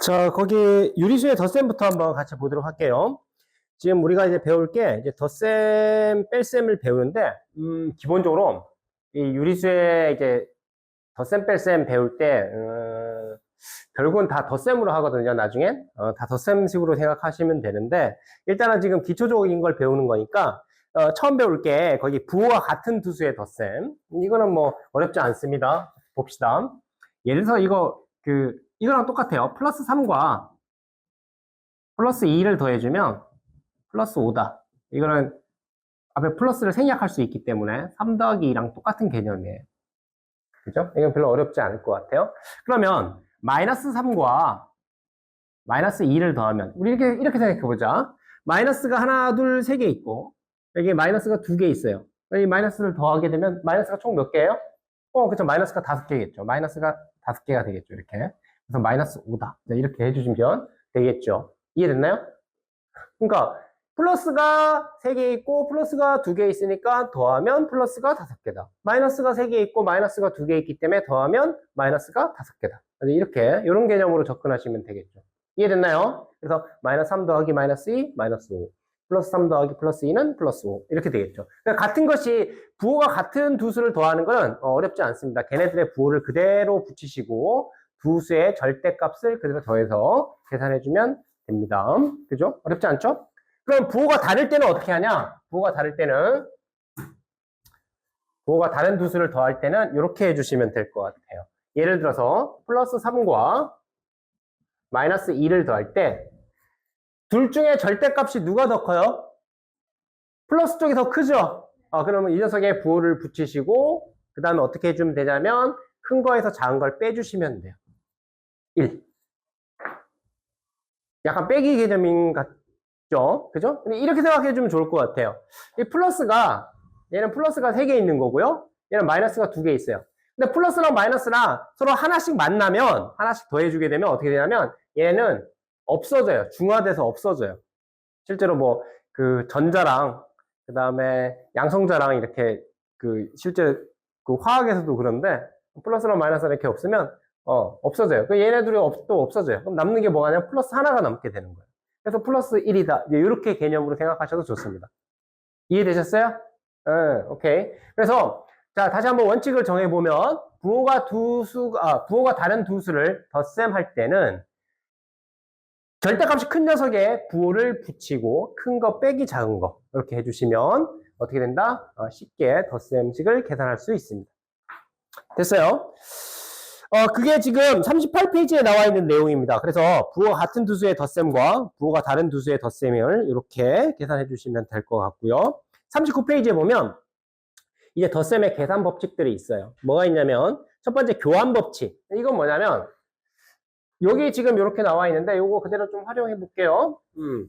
자, 거기 유리수의 덧셈부터 한번 같이 보도록 할게요. 지금 우리가 이제 배울 게 이제 덧셈, 뺄셈을 배우는데, 음, 기본적으로 이 유리수의 이제 덧셈, 뺄셈 배울 때, 어, 결국은 다 덧셈으로 하거든요, 나중엔. 어, 다 덧셈식으로 생각하시면 되는데, 일단은 지금 기초적인 걸 배우는 거니까, 어, 처음 배울 게 거기 부호와 같은 두수의 덧셈. 이거는 뭐 어렵지 않습니다. 봅시다. 예를 들어서 이거, 그, 이거랑 똑같아요. 플러스 3과 플러스 2를 더해주면 플러스 5다. 이거는 앞에 플러스를 생략할 수 있기 때문에 3 더하기 2랑 똑같은 개념이에요. 그죠? 이건 별로 어렵지 않을 것 같아요. 그러면 마이너스 3과 마이너스 2를 더하면 우리 이렇게 이렇게 생각해 보자. 마이너스가 하나, 둘, 세 개 있고 여기 마이너스가 두 개 있어요. 이 마이너스를 더하게 되면 마이너스가 총 몇 개예요? 어, 그렇죠. 마이너스가 다섯 개겠죠. 마이너스가 다섯 개가 되겠죠. 이렇게. 그래서 마이너스 5다. 이렇게 해주시면 되겠죠. 이해됐나요? 그러니까 플러스가 3개 있고 플러스가 2개 있으니까 더하면 플러스가 5개다. 마이너스가 3개 있고 마이너스가 2개 있기 때문에 더하면 마이너스가 5개다. 이렇게 이런 개념으로 접근하시면 되겠죠. 이해됐나요? 그래서 마이너스 3 더하기 마이너스 2, 마이너스 5. 플러스 3 더하기 플러스 2는 플러스 5. 이렇게 되겠죠. 그러니까 같은 것이 부호가 같은 두 수를 더하는 것은 어렵지 않습니다. 걔네들의 부호를 그대로 붙이시고 두 수의 절대값을 그대로 더해서 계산해주면 됩니다. 그죠? 어렵지 않죠? 그럼 부호가 다를 때는 어떻게 하냐? 부호가 다를 때는 부호가 다른 두 수를 더할 때는 이렇게 해주시면 될 것 같아요. 예를 들어서 플러스 3과 마이너스 2를 더할 때 둘 중에 절대값이 누가 더 커요? 플러스 쪽이 더 크죠? 아, 그러면 이 녀석의 부호를 붙이시고 그 다음에 어떻게 해주면 되냐면 큰 거에서 작은 걸 빼주시면 돼요. 1. 약간 빼기 개념인 같죠? 그죠? 근데 이렇게 생각해 주면 좋을 것 같아요. 이 플러스가, 얘는 플러스가 3개 있는 거고요. 얘는 마이너스가 2개 있어요. 근데 플러스랑 마이너스랑 서로 하나씩 만나면, 하나씩 더해주게 되면 어떻게 되냐면, 얘는 없어져요. 중화돼서 없어져요. 실제로 뭐, 그 전자랑, 그 다음에 양성자랑 이렇게, 그, 실제 그 화학에서도 그런데, 플러스랑 마이너스랑 이렇게 없으면, 어, 없어져요. 그 얘네 들이 없, 또 없어져요. 그럼 남는 게 뭐가 냐면 플러스 하나가 남게 되는 거예요. 그래서 플러스 1이다. 이렇게 개념으로 생각하셔도 좋습니다. 이해되셨어요? 네, 오케이. 그래서, 자, 다시 한번 원칙을 정해보면, 부호가 두 수, 아, 부호가 다른 두 수를 덧셈 할 때는, 절대값이 큰 녀석에 부호를 붙이고, 큰 거 빼기 작은 거, 이렇게 해주시면, 어떻게 된다? 어, 쉽게 덧셈식을 계산할 수 있습니다. 됐어요? 어, 그게 지금 38페이지에 나와 있는 내용입니다. 그래서 부호가 같은 두수의 덧셈과 부호가 다른 두수의 덧셈을 이렇게 계산해 주시면 될 것 같고요. 39페이지에 보면 이제 덧셈의 계산 법칙들이 있어요. 뭐가 있냐면 첫 번째 교환 법칙. 이건 뭐냐면 여기 지금 이렇게 나와 있는데 이거 그대로 좀 활용해 볼게요. 음.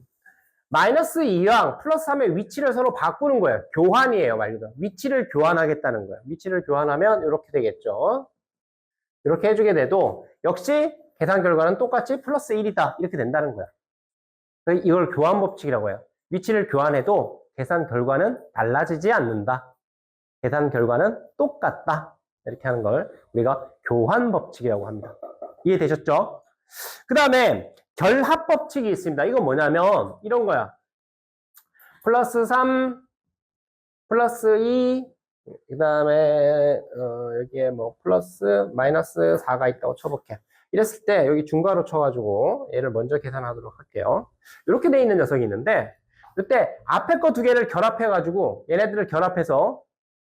마이너스 2랑 플러스 3의 위치를 서로 바꾸는 거예요. 교환이에요, 말 그대로. 위치를 교환하겠다는 거예요. 위치를 교환하면 이렇게 되겠죠. 이렇게 해주게 돼도 역시 계산 결과는 똑같이 플러스 1이다 이렇게 된다는 거야. 이걸 교환 법칙이라고 해요. 위치를 교환해도 계산 결과는 달라지지 않는다. 계산 결과는 똑같다. 이렇게 하는 걸 우리가 교환 법칙이라고 합니다. 이해되셨죠? 그 다음에 결합 법칙이 있습니다. 이건 뭐냐면 이런 거야. 플러스 3, 플러스 2, 그 다음에 어, 여기에 뭐 플러스 마이너스 4가 있다고 쳐볼게요. 이랬을 때 여기 중괄호 쳐가지고 얘를 먼저 계산하도록 할게요. 이렇게 돼 있는 녀석이 있는데 이때 앞에 거 두 개를 결합해가지고 얘네들을 결합해서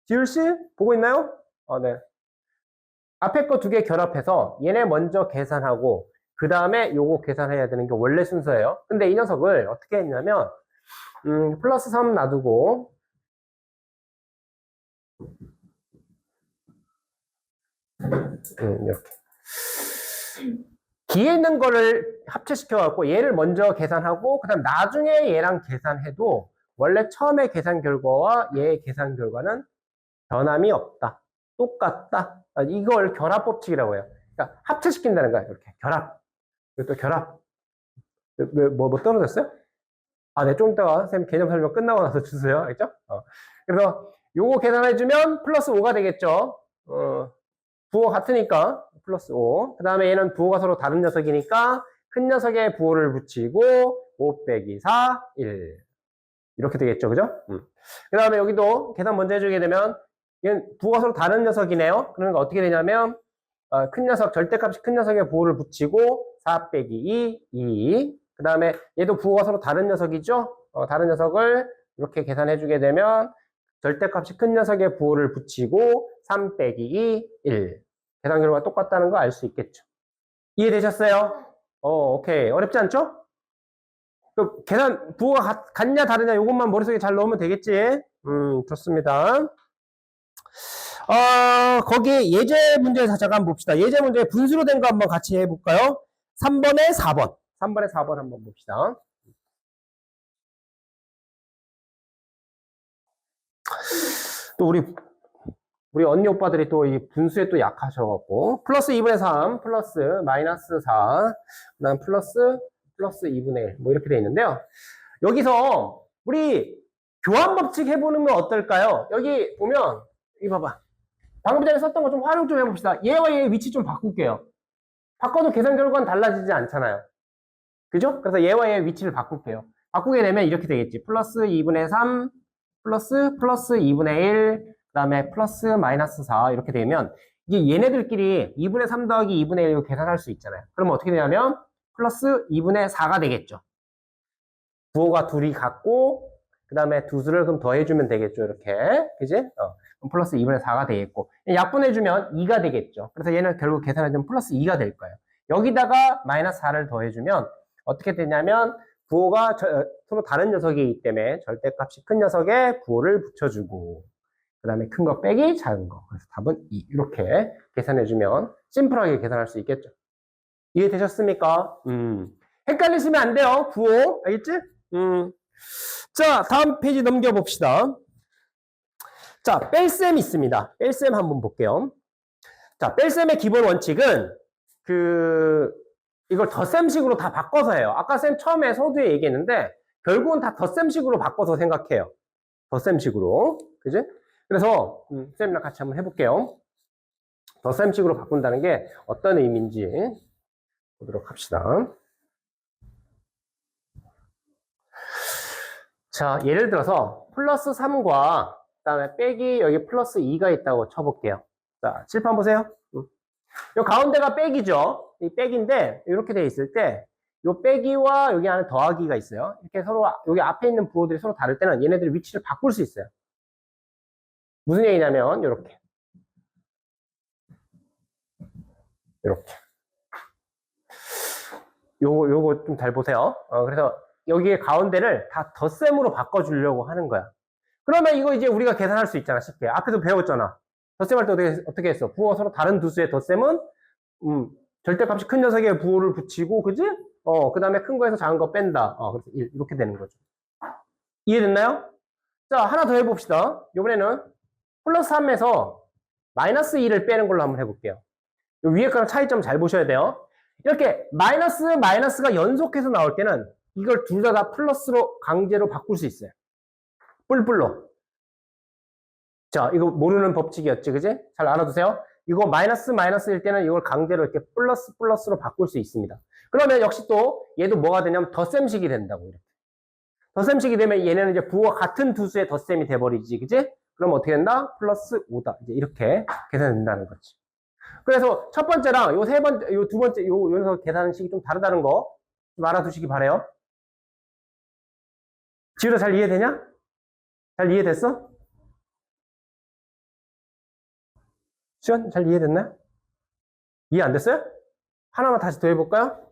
지율씨 보고 있나요? 어, 네. 앞에 거 두 개 결합해서 얘네 먼저 계산하고 그 다음에 요거 계산해야 되는 게 원래 순서예요. 근데 이 녀석을 어떻게 했냐면 음, 플러스 3 놔두고 음, 이렇게. 뒤에 있는 거를 합체시켜 갖고 얘를 먼저 계산하고 그다음 나중에 얘랑 계산해도 원래 처음에 계산 결과와 얘의 계산 결과는 변함이 없다. 똑같다. 아, 이걸 결합 법칙이라고 해요. 그러니까 합체시킨다는 거야. 이렇게 결합. 또 결합. 뭐, 뭐 떨어졌어요? 아, 네, 좀 이따가 선생님 개념 설명 끝나고 나서 주세요. 알겠죠? 어. 그래서 요거 계산해주면 플러스 5가 되겠죠. 어, 부호 같으니까 플러스 5. 그 다음에 얘는 부호가 서로 다른 녀석이니까 큰 녀석에 부호를 붙이고 5 빼기 4, 1. 이렇게 되겠죠. 그죠? 그 다음에 여기도 계산 먼저 해주게 되면 얘는 부호가 서로 다른 녀석이네요. 그러니까 어떻게 되냐면 어, 큰 녀석, 절대값이 큰 녀석에 부호를 붙이고 4 빼기 2, 2. 그 다음에 얘도 부호가 서로 다른 녀석이죠. 어, 다른 녀석을 이렇게 계산해 주게 되면 절대값이 큰 녀석에 부호를 붙이고 3 빼기 2, 1. 계산 결과가 똑같다는 거 알 수 있겠죠. 이해되셨어요? 어, 오케이. 어렵지 않죠? 그 계산 부호가 같, 같냐 다르냐 이것만 머릿속에 잘 넣으면 되겠지. 음, 좋습니다. 어, 거기 예제 문제 잠깐 봅시다. 예제 문제 분수로 된 거 한번 같이 해볼까요? 3번에 4번. 3번에 4번 한번 봅시다. 또 우리 우리 언니 오빠들이 또 이 분수에 또 약하셔갖고 플러스 2분의 3 플러스 마이너스 4 그다음 플러스 플러스 2분의 1 뭐 이렇게 돼 있는데요. 여기서 우리 교환 법칙 해보는 건 어떨까요? 여기 보면 이 봐봐. 방금 전에 썼던 거 좀 활용 좀 해봅시다. 얘와 얘의 위치 좀 바꿀게요. 바꿔도 계산 결과는 달라지지 않잖아요. 그죠? 그래서 얘와 얘의 위치를 바꿀게요. 바꾸게 되면 이렇게 되겠지. 플러스 2분의 3 플러스 플러스 2분의 1 그 다음에 플러스 마이너스 4 이렇게 되면 이게 얘네들끼리 2분의 3 더하기 2분의 1 계산할 수 있잖아요. 그러면 어떻게 되냐면 플러스 2분의 4가 되겠죠. 부호가 둘이 같고 그 다음에 두 수를 그럼 더해주면 되겠죠. 이렇게 그지? 어. 플러스 2분의 4가 되겠고 약분해주면 2가 되겠죠. 그래서 얘는 결국 계산해주면 플러스 2가 될 거예요. 여기다가 마이너스 4를 더해주면 어떻게 되냐면 부호가 저- 서로 다른 녀석이기 때문에 절대값이 큰 녀석에 부호를 붙여주고 그 다음에 큰 거 빼기 작은 거 그래서 답은 2 이렇게 계산해주면 심플하게 계산할 수 있겠죠. 이해되셨습니까? 음. 헷갈리시면 안 돼요. 부호 알겠지? 음. 자 다음 페이지 넘겨봅시다. 자 뺄셈 있습니다. 뺄셈 한번 볼게요. 자 뺄셈의 기본 원칙은 그 이걸 덧셈식으로 다 바꿔서 해요. 아까 쌤 처음에 서두에 얘기했는데 결국은 다 덧셈식으로 바꿔서 생각해요. 덧셈식으로. 그지? 그래서 음, 쌤이랑 같이 한번 해볼게요. 덧셈식으로 바꾼다는 게 어떤 의미인지 보도록 합시다. 자, 예를 들어서 플러스 3과 그다음에 빼기 여기 플러스 2가 있다고 쳐볼게요. 자, 칠판 보세요. 음. 요 가운데가 빼기죠. 이 빼기인데 이렇게 돼 있을 때 요 빼기와 여기 안에 더하기가 있어요. 이렇게 서로 여기 앞에 있는 부호들이 서로 다를 때는 얘네들 위치를 바꿀 수 있어요. 무슨 얘기냐면 이렇게 이렇게 요거 요거 좀 잘 보세요. 어, 그래서 여기에 가운데를 다 덧셈으로 바꿔주려고 하는 거야. 그러면 이거 이제 우리가 계산할 수 있잖아 쉽게. 앞에도 배웠잖아. 덧셈할 때 어떻게, 어떻게 했어? 부호 서로 다른 두 수의 덧셈은 음, 절대값이 큰 녀석에 부호를 붙이고 그지? 어, 그 다음에 큰 거에서 작은 거 뺀다. 어, 그래서 일, 이렇게 되는 거죠. 이해됐나요? 자, 하나 더 해봅시다. 이번에는 플러스 3에서 마이너스 2를 빼는 걸로 한번 해볼게요. 요 위에 거랑 차이점 잘 보셔야 돼요. 이렇게 마이너스 마이너스가 연속해서 나올 때는 이걸 둘 다 다 플러스로 강제로 바꿀 수 있어요. 뿔뿔로. 자, 이거 모르는 법칙이었지, 그지? 잘 알아두세요. 이거 마이너스 마이너스일 때는 이걸 강제로 이렇게 플러스 플러스로 바꿀 수 있습니다. 그러면 역시 또 얘도 뭐가 되냐면 덧셈식이 된다고 이렇게. 덧셈식이 되면 얘네는 이제 부호가 같은 두 수의 덧셈이 돼버리지, 그지? 그럼 어떻게 된다? 플러스 5다. 이제 이렇게 계산된다는 거지. 그래서 첫 번째랑 요 세 번째, 요 두 번째, 요 연속 계산식이 좀 다르다는 거 좀 알아두시기 바래요. 지우라 잘 이해되냐? 잘 이해됐어? 수현 잘 이해됐나요? 이해 안 됐어요? 하나만 다시 더 해볼까요?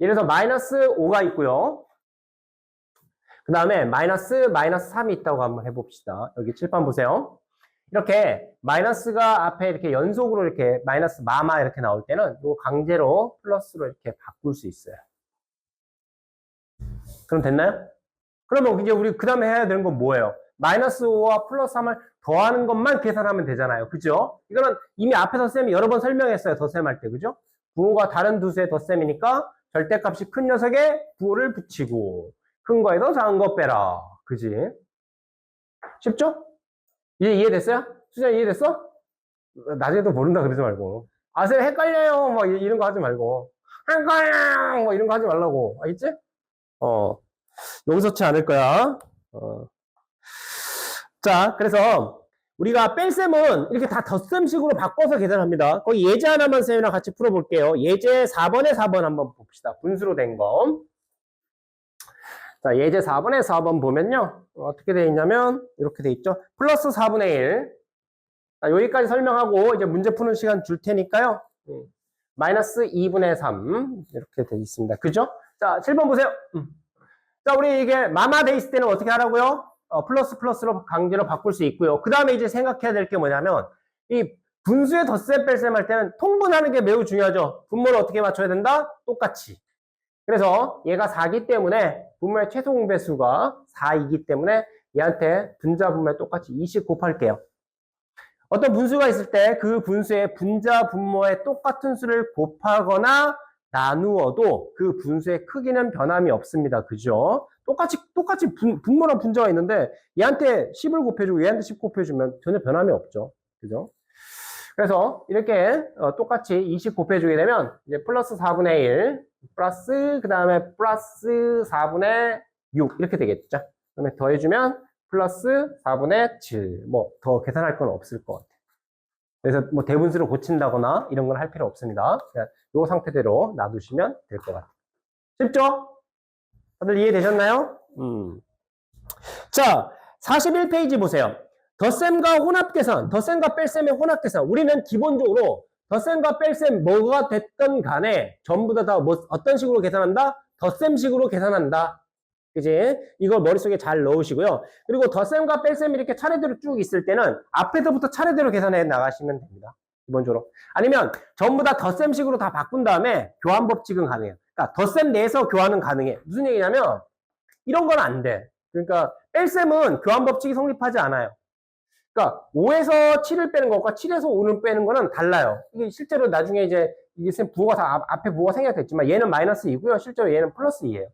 예를 들어서 마이너스 5가 있고요. 그 다음에 마이너스 마이너스 3이 있다고 한번 해봅시다. 여기 칠판 보세요. 이렇게 마이너스가 앞에 이렇게 연속으로 이렇게 마이너스 마마 이렇게 나올 때는 이거 강제로 플러스로 이렇게 바꿀 수 있어요. 그럼 됐나요? 그러면 이제 우리 그 다음에 해야 되는 건 뭐예요? 마이너스 5와 플러스 3을 더하는 것만 계산하면 되잖아요. 그죠? 이거는 이미 앞에서 쌤이 여러 번 설명했어요. 덧셈 할 때. 그죠? 부호가 다른 두 수의 덧셈이니까 절대값이 큰 녀석에 부호를 붙이고 큰 거에서 작은 거 빼라. 그지? 쉽죠? 이해 이해됐어요? 수정 이해됐어? 나중에도 모른다 그러지 말고. 아, 쌤 헷갈려요. 막 이- 이런 거 하지 말고. 깡깡 뭐 이런 거 하지 말라고 알겠지? 어 용서치 않을 거야. 어. 자 그래서 우리가 뺄셈은 이렇게 다 덧셈식으로 바꿔서 계산합니다. 거기 예제 하나만 쌤이랑 같이 풀어볼게요. 예제 4번에 4번 한번 봅시다. 분수로 된 거. 자, 예제 4번에 4번 보면요. 어떻게 돼 있냐면, 이렇게 돼 있죠. 플러스 4분의 1. 자, 여기까지 설명하고, 이제 문제 푸는 시간 줄 테니까요. 음, 마이너스 2분의 3. 이렇게 돼 있습니다. 그죠? 자, 7번 보세요. 음. 자, 우리 이게 마마 돼 있을 때는 어떻게 하라고요? 어, 플러스 플러스로 강제로 바꿀 수 있고요. 그 다음에 이제 생각해야 될 게 뭐냐면, 이 분수의 덧셈 뺄셈 할 때는 통분하는 게 매우 중요하죠. 분모를 어떻게 맞춰야 된다? 똑같이. 그래서 얘가 4기 때문에 분모의 최소 공배수가 4이기 때문에 얘한테 분자 분모에 똑같이 20 곱할게요. 어떤 분수가 있을 때 그 분수의 분자 분모에 똑같은 수를 곱하거나 나누어도 그 분수의 크기는 변함이 없습니다. 그죠? 똑같이 똑같이 분, 분모랑 분자가 있는데 얘한테 10을 곱해주고 얘한테 10 곱해주면 전혀 변함이 없죠. 그죠? 그래서 이렇게 어, 똑같이 20 곱해주게 되면 이제 플러스 4분의 1 플러스 그 다음에 플러스 4분의 6 이렇게 되겠죠. 그다음에 더해주면 플러스 4분의 7. 뭐 더 계산할 건 없을 것 같아요. 그래서 뭐 대분수를 고친다거나 이런 건 할 필요 없습니다. 그냥 이 상태대로 놔두시면 될 것 같아요. 쉽죠? 다들 이해되셨나요? 음. 자, 41페이지 보세요. 덧셈과 혼합 계산, 덧셈과 뺄셈의 혼합 계산. 우리는 기본적으로 덧셈과 뺄셈 뭐가 됐든 간에 전부 다, 다 뭐, 어떤 식으로 계산한다? 덧셈식으로 계산한다. 그지? 이걸 머릿속에 잘 넣으시고요. 그리고 덧셈과 뺄셈이 이렇게 차례대로 쭉 있을 때는 앞에서부터 차례대로 계산해 나가시면 됩니다. 기본적으로. 아니면 전부 다 덧셈식으로 다 바꾼 다음에 교환 법칙은 가능해요. 그러니까 덧셈 내에서 교환은 가능해. 무슨 얘기냐면 이런 건 안 돼. 그러니까 뺄셈은 교환 법칙이 성립하지 않아요. 그러니까 5에서 7을 빼는 것과 7에서 5를 빼는 거는 달라요. 이게 실제로 나중에 이제 이게 쌤 부호가 다 앞- 앞에 부호가 생략됐지만 얘는 마이너스 2고요. 실제로 얘는 플러스 2예요.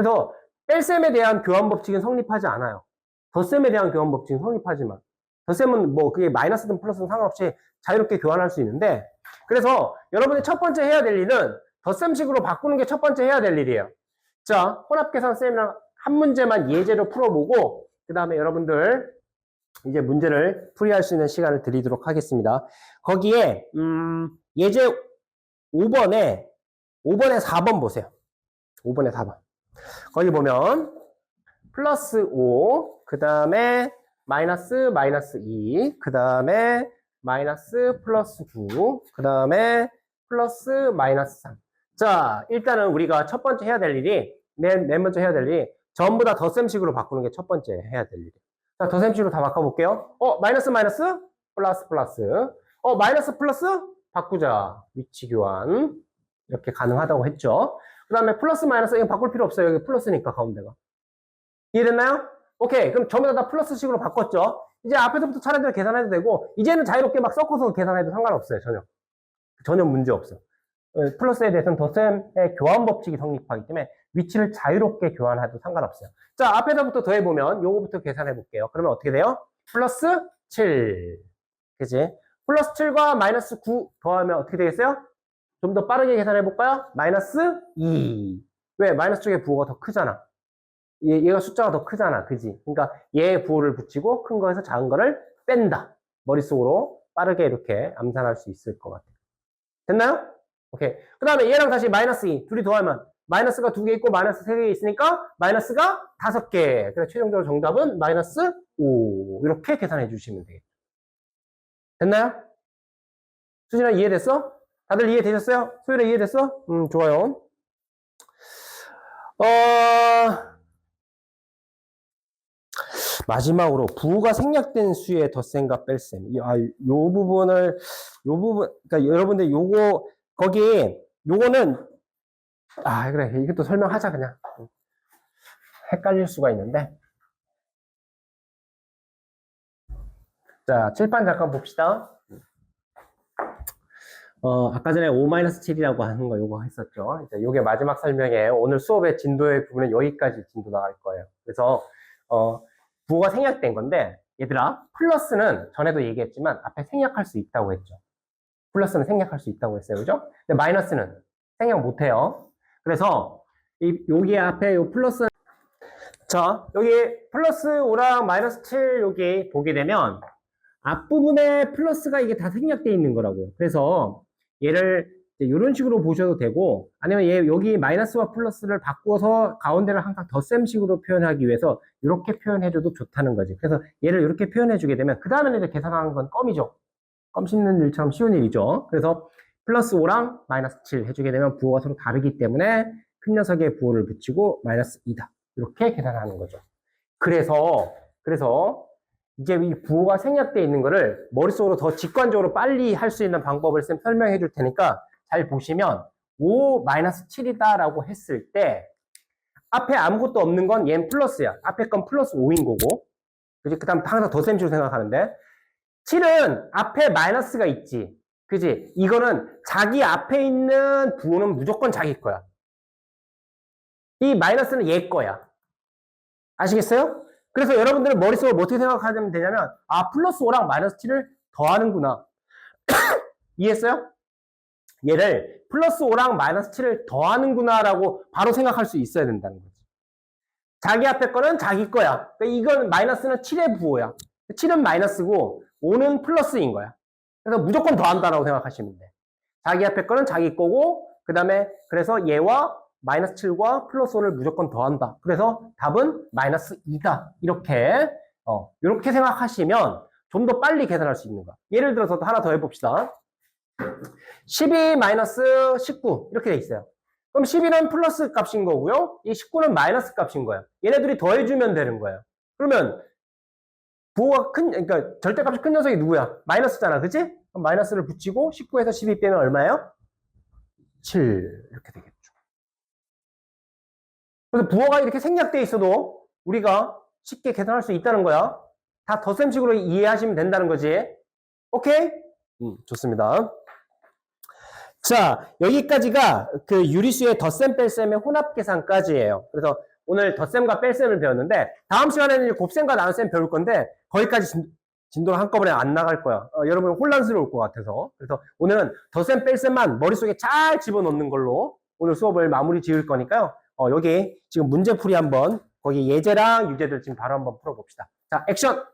그래서 뺄셈에 대한 교환 법칙은 성립하지 않아요. 덧셈에 대한 교환 법칙은 성립하지만 덧셈은 뭐 그게 마이너스든 플러스든 상관없이 자유롭게 교환할 수 있는데 그래서 여러분이 첫 번째 해야 될 일은 덧셈식으로 바꾸는 게 첫 번째 해야 될 일이에요. 자, 혼합계산 쌤이랑 한 문제만 예제로 풀어보고 그 다음에 여러분들 이제 문제를 풀이할 수 있는 시간을 드리도록 하겠습니다. 거기에 음, 예제 5번에 5번에 4번 보세요. 5번에 4번. 거기 보면 플러스 5, 그 다음에 마이너스 마이너스 2, 그 다음에 마이너스 플러스 9, 그 다음에 플러스 마이너스 3. 자, 일단은 우리가 첫 번째 해야 될 일이, 맨, 맨 먼저 해야 될 일이 전부 다 덧셈식으로 바꾸는 게 첫 번째 해야 될 일이에요. 자, 덧셈식으로 다 바꿔볼게요. 어, 마이너스 마이너스, 플러스 플러스. 어, 마이너스 플러스, 바꾸자. 위치 교환. 이렇게 가능하다고 했죠. 그 다음에 플러스 마이너스, 이거 바꿀 필요 없어요. 여기 플러스니까, 가운데가. 이해됐나요? 오케이. 그럼 전부 다, 다 플러스식으로 바꿨죠. 이제 앞에서부터 차례대로 계산해도 되고, 이제는 자유롭게 막 섞어서 계산해도 상관없어요. 전혀. 전혀 문제 없어. 어, 플러스에 대해서는 덧셈의 교환 법칙이 성립하기 때문에 위치를 자유롭게 교환해도 상관없어요. 자, 앞에서부터 더해보면 요거부터 계산해 볼게요. 그러면 어떻게 돼요? 플러스 7. 그지? 플러스 7과 마이너스 9 더하면 어떻게 되겠어요? 좀 더 빠르게 계산해 볼까요? 마이너스 2. 왜? 마이너스 쪽의 부호가 더 크잖아. 얘, 얘가 숫자가 더 크잖아. 그지? 그러니까 얘 부호를 붙이고 큰 거에서 작은 거를 뺀다. 머릿속으로 빠르게 이렇게 암산할 수 있을 것 같아요. 됐나요? 오케이. 그 다음에 얘랑 다시 마이너스 2. 둘이 더하면 마이너스가 두 개 있고 마이너스 세 개 있으니까 마이너스가 다섯 개. 그래서 최종적으로 정답은 마이너스 5. 이렇게 계산해 주시면 되겠죠. 됐나요? 수진아 이해됐어? 다들 이해되셨어요? 소율아 이해됐어? 음, 좋아요. 어, 마지막으로 부호가 생략된 수의 덧셈과 뺄셈. 이- 아, 요 부분을 요 부분 그러니까 여러분들 요거 거기 요거는 아 그래 이것도 설명하자 그냥 헷갈릴 수가 있는데 자 칠판 잠깐 봅시다. 어, 아까 전에 5-7이라고 하는 거 요거 했었죠. 이제 요게 마지막 설명에 오늘 수업의 진도의 부분은 여기까지 진도 나갈 거예요. 그래서, 어, 부호가 생략된 건데, 얘들아, 플러스는 전에도 얘기했지만 앞에 생략할 수 있다고 했죠. 플러스는 생략할 수 있다고 했어요. 그죠? 근데 마이너스는 생략 못 해요. 그래서 이 여기 앞에 요 플러스 자 여기 플러스 5랑 마이너스 7 여기 보게 되면 앞부분에 플러스가 이게 다 생략되어 있는 거라고요. 그래서 얘를 이런 식으로 보셔도 되고 아니면 얘 여기 마이너스와 플러스를 바꾸어서 가운데를 항상 덧셈식으로 표현하기 위해서 이렇게 표현해줘도 좋다는 거지. 그래서 얘를 이렇게 표현해주게 되면 그 다음에 이제 계산하는 건 껌이죠. 껌 씹는 일처럼 쉬운 일이죠. 그래서 플러스 5랑 마이너스 7 해주게 되면 부호가 서로 다르기 때문에 큰 녀석에 부호를 붙이고 마이너스 2다. 이렇게 계산하는 거죠. 그래서 그래서 이제 이 부호가 생략되어 있는 거를 머릿속으로 더 직관적으로 빨리 할 수 있는 방법을 쌤 설명해 줄 테니까 잘 보시면 5 마이너스 7이다 라고 했을 때 앞에 아무것도 없는 건 얘는 플러스야. 앞에 건 플러스 5인 거고 그지? 그 다음 항상 덧셈식으로 생각하는데 7은 앞에 마이너스가 있지. 그지? 이거는 자기 앞에 있는 부호는 무조건 자기 거야. 이 마이너스는 얘 거야. 아시겠어요? 그래서 여러분들은 머릿속으로 뭐 어떻게 생각하면 되냐면 아 플러스 5랑 마이너스 7을 더하는구나. 이해했어요? 얘를 플러스 5랑 마이너스 7을 더하는구나 라고 바로 생각할 수 있어야 된다는 거지. 자기 앞에 거는 자기 거야. 그러니까 이건 마이너스는 7의 부호야. 7은 마이너스고 5는 플러스인 거야. 그래서 무조건 더한다라고 생각하시면 돼. 자기 앞에 거는 자기 거고 그 다음에 그래서 얘와 마이너스 7과 플러스 5를 무조건 더한다. 그래서 답은 마이너스 2다. 이렇게 어, 이렇게 생각하시면 좀 더 빨리 계산할 수 있는 거야. 예를 들어서 또 하나 더 해봅시다. 12 마이너스 19 이렇게 돼 있어요. 그럼 12는 플러스 값인 거고요. 이 19는 마이너스 값인 거예요. 얘네들이 더해주면 되는 거예요. 그러면 부호가 큰, 그러니까 절대값이 큰 녀석이 누구야? 마이너스잖아, 그치? 그럼 마이너스를 붙이고 19에서 12 빼면 얼마예요? 7 이렇게 되겠죠. 그래서 부호가 이렇게 생략돼 있어도 우리가 쉽게 계산할 수 있다는 거야. 다 덧셈식으로 이해하시면 된다는 거지. 오케이? 음, 좋습니다. 자, 여기까지가 그 유리수의 덧셈 뺄셈의 혼합 계산까지예요. 그래서 오늘 덧셈과 뺄셈을 배웠는데 다음 시간에는 이제 곱셈과 나눗셈 배울 건데 거기까지 진, 진도를 한꺼번에 안 나갈 거야. 어, 여러분 혼란스러울 것 같아서. 그래서 오늘은 덧셈 뺄셈만 머릿속에 잘 집어넣는 걸로 오늘 수업을 마무리 지을 거니까요. 어, 여기 지금 문제풀이 한번 거기 예제랑 유제들 지금 바로 한번 풀어봅시다. 자, 액션!